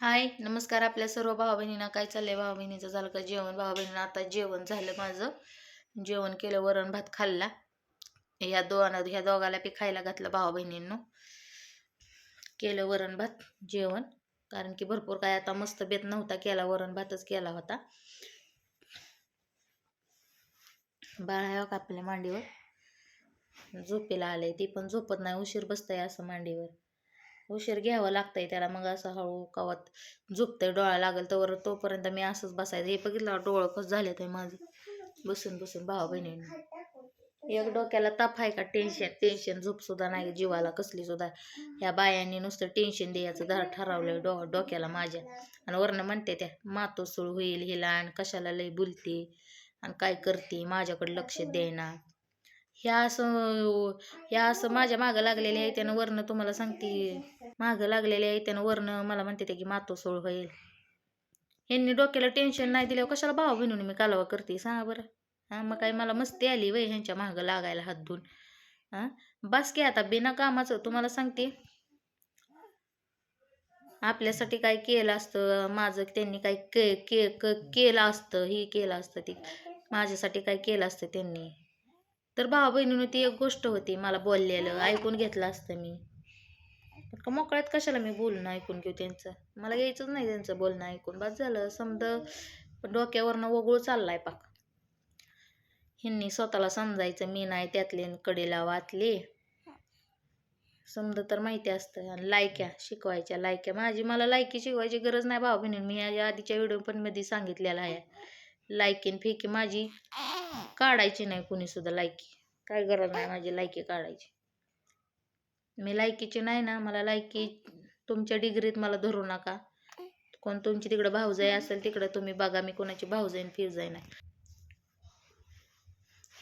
हाय नमस्कार आपल्या सर्व भाऊ बहिणींना काय चाललंय भाऊ बहिणीचं झालं का जेवण? भाऊ बहिणीनं आता जेवण झालं माझं. जेवण केलं वरण भात खाल्ला. ह्या दोघांना ह्या दोघाला पी खायला घातलं भाऊ बहिणींनो केलं वरण भात जेवण. कारण की भरपूर काय आता मस्त बेत नव्हता केला वरण भातच केला होता. बाळा आहे हो का आपल्या मांडीवर? झोपेला आलंय ती पण झोपत नाही. उशीर बसतंय असं मांडीवर. उशीर घ्यावं लागतंय त्याला. मग असं हळू कवत झोपतंय डोळा लागेल तर तोपर्यंत मी असंच बसायचं. हे बघितलं डोळं कसं झाले ते माझं. बसून बसून भावा बहिणींना. एक डोक्याला ताप आहे का? टेन्शन टेन्शन झोप सुद्धा नाही जीवाला कसली सुद्धा. ह्या बायांनी नुसतं टेन्शन द्यायचं धर ठरवलंय डो डोक्याला माझ्या. आणि वरनं म्हणते त्या मातोसूळ होईल हिला आणि कशाला लई बोलते? आणि काय करते? माझ्याकडे लक्ष देईना. ह्या असं ह्या असं माझ्या मागं लागलेले आहे त्यानं वर्ण तुम्हाला सांगते. मागं लागलेले आहे त्यानं वर्ण मला म्हणते ते की मातोसूळ होईल. ह्यांनी डोक्याला टेन्शन नाही दिल्यावर कशाला भाव बहिणून मी कालवा करते? सांगा बरं. हां मग काय मला मस्ती आली वय ह्यांच्या मागं लागायला हात धुवून हां बस की आता बिना कामाचं तुम्हाला सांगते. आपल्यासाठी काय केलं असतं? माझं त्यांनी काय के के क- केलं असतं? हे केलं असतं ती. माझ्यासाठी काय केलं असतं त्यांनी? तर भावा बहिणीनं ती एक गोष्ट होती मला बोललेलं ऐकून घेतलं असतं मी. का मोकळ्यात कशाला मी बोलणं ऐकून घेऊ त्यांचं? मला घ्यायचंच नाही त्यांचं बोलणं ऐकून. बस झालं समज डोक्यावरनं वगळू चाललाय पाक ह्यांनी स्वतःला समजायचं मी नाही त्यातले कडेला वाचले समजा तर माहिती असतं. आणि लायक्या शिकवायच्या लायक्या. माझी मला लायकी शिकवायची गरज नाही भाऊ बहिणी मी आधीच्या व्हिडिओ पण मध्ये सांगितलेला आहे. लायकीन फेकी माझी. काढायची नाही कुणी सुद्धा लायकी. काय गरज नाही माझी लायकी काढायची. मी लायकीची नाही ना मला लायकी तुमच्या डिग्रीत मला धरू नका. कोण तुमची तिकडं भाऊजाई असेल तिकडं तुम्ही बघा मी कोणाची भाऊजाईन फिरजाई नाही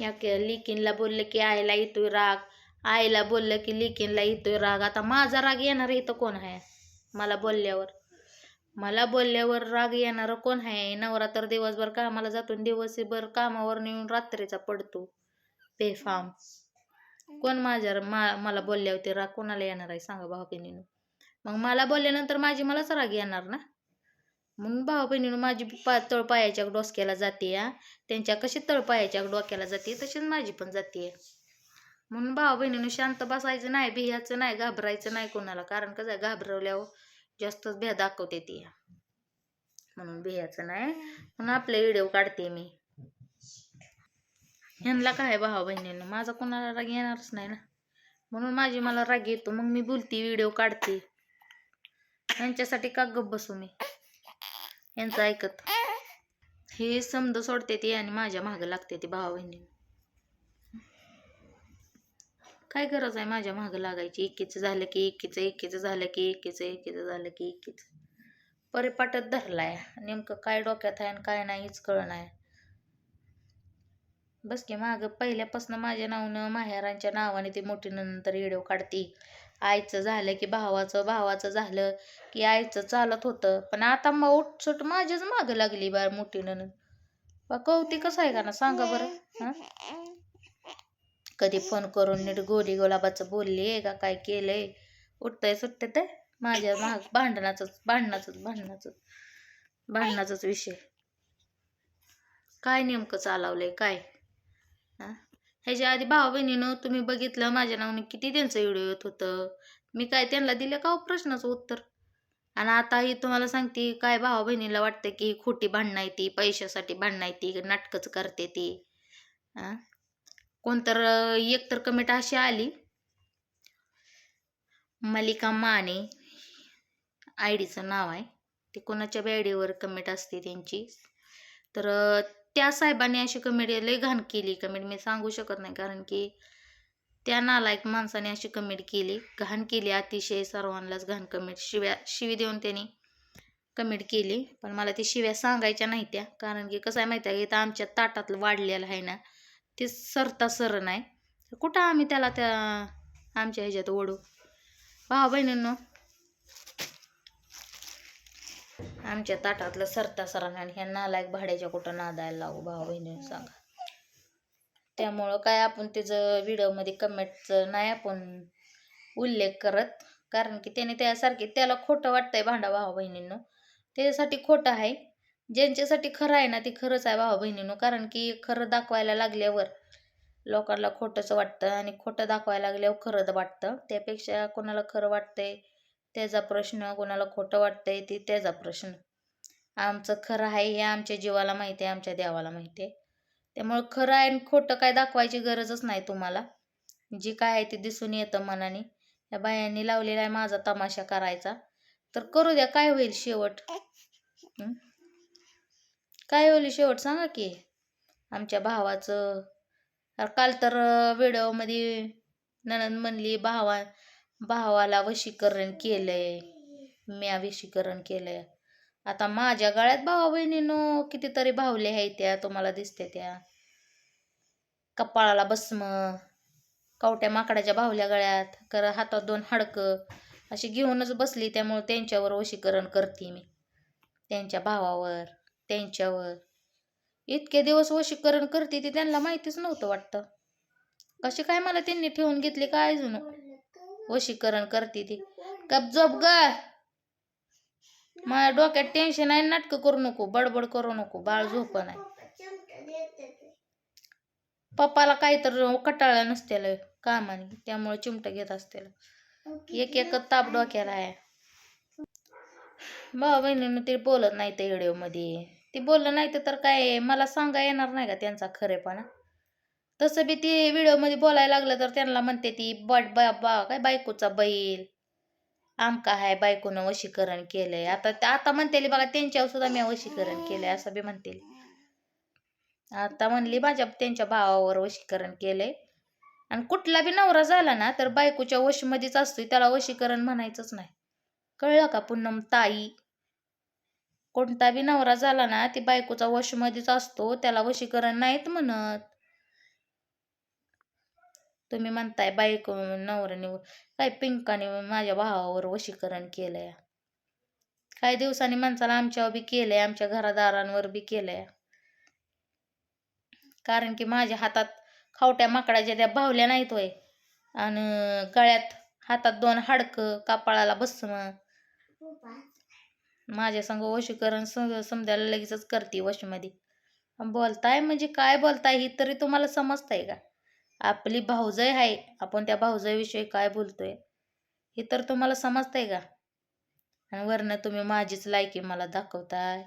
या लिकिनला लिकीनला बोललं की आईला येतोय राग. आईला बोललं की लिकीनला येतोय राग. आता माझा राग येणार इथं कोण आहे? मला बोलल्यावर. मला बोलल्यावर राग येणारं कोण आहे? नवरा तर दिवसभर कामाला जातो आणि दिवसभर कामावर नेऊन रात्रीचा पडतो. बेफाम. कोण माझ्या मा मला बोलल्यावर ते राग कोणाला येणार आहे? सांगा भाऊ बहिणीनं. मग मला बोलल्यानंतर माझी मलाच राग येणार ना? म्हणून भाऊ बहिणीनं माझी पा तळपायाच्या डोसक्याला जाते त्यांच्या कशी तळपायाच्या डोक्याला जाते तशीच माझी पण जाते. म्हणून भाऊ बहिणीनं शांत बसायचं नाही बिहायचं नाही घाबरायचं नाही कोणाला. कारण कसं घाबरवल्यावर जास्तच भ्या दाखवते ती. म्हणून भियाचं नाही म्हणून आपले व्हिडिओ काढते मी. ह्यांना काय भावा बहिणीनं? माझा कोणाला राग येणारच नाही ना. म्हणून माझी मला राग येतो मग मी बोलते व्हिडिओ काढते. यांच्यासाठी का गप्प बसू मी? यांचं ऐकत. हे समज सोडते ती आणि माझ्या मागं लागते ती भावा बहिणीनं. काय गरज आहे माझ्या मागं लागायची? एकीचं झालं की एकीचं एकीचं झालं की एकीचं एकीचं झालं की एकीचं. परिपाटत धरलाय. नेमकं काय डोक्यात आहे आणि काय नाहीच कळणार बस की मागं पहिल्यापासून माझ्या नावानं माहेरांच्या नावाने ती मोठी नंतर व्हिडिओ काढती. आईचं झालं की भावाचं भावाचं झालं की आईचं चालत होतं. पण आता मग उठसूट माझ्याच मागं लागली बार मोठी ननंद बा कौतिकच आहे का ना? सांगा बरं. हां? कधी फोन करून नीट गोरी गुलाबाचं बोलले का काय केलंय? उठतंय सुटतं ते माझ्या महाग भांडणाचंच भांडणाचंच भांडणाचंच भांडणाचाच विषय. काय नेमकं चालवलंय काय? हां? ह्याच्या आधी भाऊ बहिणीनं तुम्ही बघितलं माझ्या नावाने किती त्यांचं व्हिडिओ येत होतं? मी काय त्यांना दिलं का हो प्रश्नाचं उत्तर? आणि आता ही तुम्हाला सांगते काय भावा बहिणीला वाटतं की खोटी भांडणं आहे ती पैशासाठी भांडणं आहे ती नाटकच करते ती. हां? कोणतर एक तर कमेंट अशी आली. मलिका माने आय डीचं नाव आहे. ते कोणाच्या बी आय डीवर कमेंट असते त्यांची. तर त्या साहेबांनी अशी कमेंट लय घाण केली कमेंट. मी सांगू शकत नाही कारण की त्या नालायक माणसाने अशी कमेंट केली. घाण केली अतिशय सर्वांनाच घाण कमेंट. शिव्या शिवी देऊन त्यांनी कमेंट केली. पण मला ती शिव्या सांगायच्या नाही त्या कारण की कसं आहे माहिती आहे इथं आमच्या ताटातलं वाढलेलं आहे ना ते सरता सर नाही. कुठं आम्ही त्याला त्या आमच्या ह्याच्यात ओढू? भावा बहिणींनो. आमच्या ताटातलं सरता सरांना आणि ह्या नालायक भाड्याच्या कुठं नादायला लागू भावा बहिणीनं सांगा. त्यामुळं काय आपण त्याचं व्हिडिओमध्ये कमेंटचं नाही आपण उल्लेख करत. कारण की त्याने त्यासारखे त्याला खोटं वाटतंय भांडा भावा बहिणींनो. त्याच्यासाठी खोटं आहे. ज्यांच्यासाठी खरं आहे ना ते खरंच आहे भावा बहिणीनो. कारण की खरं दाखवायला लागल्यावर लोकांना खोटंच वाटतं आणि खोटं दाखवायला लागल्यावर खरं वाटतं. त्यापेक्षा कोणाला खरं वाटतंय त्याचा प्रश्न कोणाला खोटं वाटतंय ते त्याचा प्रश्न. आमचं खरं आहे हे आमच्या जीवाला माहिती आहे आमच्या देवाला माहिती आहे. त्यामुळं खरं आहे आणि खोटं काय दाखवायची गरजच नाही तुम्हाला. जे काय आहे ते दिसून येतं मनाने. या बायांनी लावलेला आहे माझा तमाशा करायचा. तर करू द्या काय होईल शेवट? काय होईल शेवट सांगा की आमच्या भावाचं. अरे काल तर व्हिडिओमध्ये ननंद म्हणली भावा भावाला वशीकरण केलंय. म्या वशीकरण केलंय. आता माझ्या गळ्यात भावा बहिणीनो कितीतरी भावले आहेत त्या तुम्हाला दिसते त्या. कपाळाला भस्म कवट्या माकडाच्या भावल्या गळ्यात कर हातात दोन हाडकं अशी घेऊनच बसली त्यामुळे त्यांच्यावर वशीकरण करते मी त्यांच्या भावावर. त्यांच्यावर. इतके दिवस वशीकरण करते ती त्यांना माहितीच नव्हतं वाटतं. कशी काय मला त्यांनी ठेवून घेतली काय अजून? वशीकरण करते ती. गप झोप ग. माझ्या डोक्यात टेन्शन आहे नाटकं करू नको बडबड करू नको बाळ झोप नाही. पप्पाला काहीतरी कटाळ नसतील नसतेल कामाने त्यामुळे चिमटा घेत असतेल. एक एक ताप डोक्याला आहे. भावा बहिणीनं ते बोलत नाही त्या व्हिडिओमध्ये ते बोललं नाही तर काय मला सांगा येणार नाही का त्यांचा खरेपणा? तसं बी ती व्हिडिओमध्ये बोलायला लागलं तर त्यांना म्हणते ती बट बा बा काय बायकोचा बैल आमका आहे बायकोनं वशीकरण केलंय. आता आता म्हणते बघा त्यांच्यावर सुद्धा मी वशीकरण केलंय असं बी म्हणते आता म्हणली माझ्या त्यांच्या भावावर वशीकरण केलंय. आणि कुठला बी नवरा झाला ना तर बायकोच्या वशीमध्येच असतोय त्याला वशीकरण म्हणायचंच नाही. कळलं का पुन्हा ताई? कोणता बी नवरा झाला ना ती बायकोचा वशमध्येच असतो त्याला वशीकरण नाहीत म्हणत. तुम्ही म्हणताय बायको नवऱ्याने काय पिंकाने माझ्या भावावर वशीकरण केलंय? काही दिवसांनी माणसाला आमच्यावर बी केलंय आमच्या घरादारांवर बी केलंय. कारण की माझ्या हातात खावट्या माकडाच्या त्या भावल्या नाहीत वय आणि गळ्यात हातात दोन हाडकं कापाळाला बसणं माझ्या संग वशीकरण सम समजायला लगेचच करते वशीमध्ये. बोलताय म्हणजे काय बोलताय ही तरी तुम्हाला समजताय का? आपली भाऊजय आहे आपण त्या भाऊजयविषयी काय बोलतोय? हे तर तुम्हाला समजतंय का? आणि वरनं तुम्ही माझीच लायकी मला दाखवताय.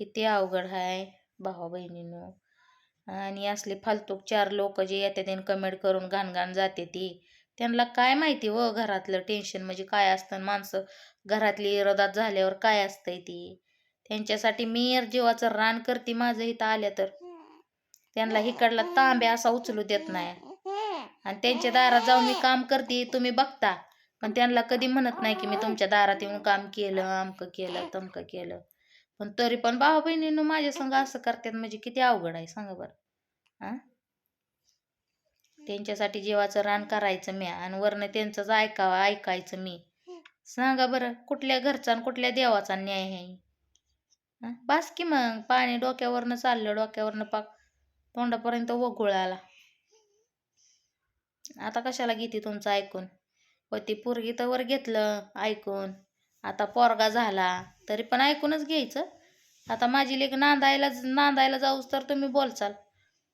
किती अवघड आहे भावा बहिणीनो. आणि असले फालतूक चार लोक जे येतात आणि कमेंट करून घाणघाण जाते ती त्यांना काय माहिती व घरातलं टेन्शन म्हणजे काय असतं माणसं घरातली इरोदात झाल्यावर काय असतंय ती? त्यांच्यासाठी मी जीवाचं रान करते माझं इथं आल्या तर. त्यांना हिकडला तांब्या असा उचलू देत नाही. आणि त्यांच्या दारात जाऊन मी काम करते तुम्ही बघता. पण त्यांना कधी म्हणत नाही की मी तुमच्या दारात येऊन काम केलं अमकं केलं तमकं केलं. पण तरी पण भाऊ बहिणीनं माझ्या संग असं करतात म्हणजे किती अवघड आहे सांगा बरं. हां त्यांच्यासाठी जीवाचं रान करायचं मी आणि वरनं त्यांचंच ऐकावं ऐकायचं मी. सांगा बरं कुठल्या घरचा आणि कुठल्या देवाचा न्याय आहे? बास की मग पाणी डोक्यावरनं चाललं डोक्यावरनं पाक तोंडापर्यंत वगुळ आला आता कशाला घेते तुमचं ऐकून? होती पोरगी तर वर घेतलं ऐकून. आता पोरगा झाला तरी पण ऐकूनच घ्यायचं. आता माझी लेख नांदायला नांदायला जाऊस तर तुम्ही बोलचाल.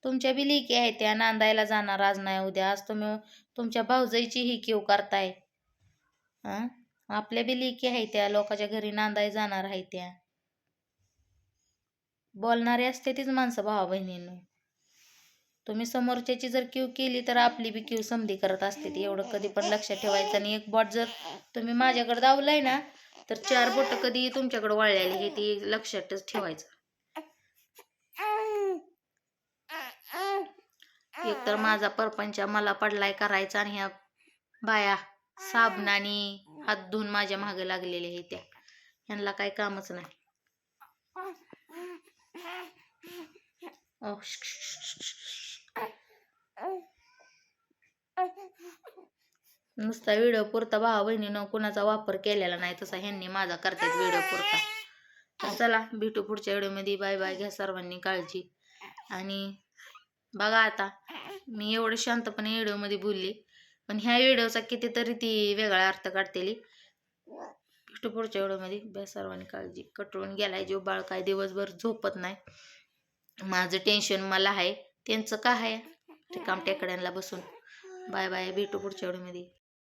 तुमच्या बी लेकी आहेत त्या नांदायला जाणार आज नाही उद्या आज तुम्ही तुमच्या भाऊजाईची ही किव करताय. हां? आपल्या बी लेकी आहे त्या लोकांच्या घरी नांदाय जाणार आहे त्या. बोलणारे असते तीच माणसं भावा बहिणीनं. तुम्ही समोरच्याची जर क्यू केली तर आपली बी क्यू समधी करत असते ती एवढं कधी पण लक्षात ठेवायचं आणि एक बॉट जर तुम्ही माझ्याकडे दावलाय ना तर चार बोट कधी तुमच्याकडे वळलेली हे ती लक्षातच ठेवायचं. एक तर माझा परपंच मला पडलाय करायचा आणि ह्या बाया साबणाने हात धुवून माझ्या मागे लागलेल्या हे त्या. ह्यांना काही कामच नाही. नुसता व्हिडिओ पुरता भावा बहिणीनं कुणाचा वापर केलेला नाही तसा ह्यांनी माझा करतात व्हिडिओ पुरता. तर चला भेटू पुढच्या व्हिडिओमध्ये. बाय बाय घ्या सर्वांनी काळजी. आणि बघा आता मी एवढं शांतपणे व्हिडिओमध्ये बोलली पण ह्या व्हिडिओचा कितीतरी ती वेगळा अर्थ काढतेली. भेटू पुढच्या व्हिडिओमध्ये बे सर्वांनी काळजी कटळून गेलाय जीव बाळ काय दिवसभर झोपत नाही. माझं टेन्शन मला आहे त्यांचं काय आहे? रिकाम टेकड्यांना बसून. बाय बाय भेटू पुढच्या व्हिडिओमध्ये.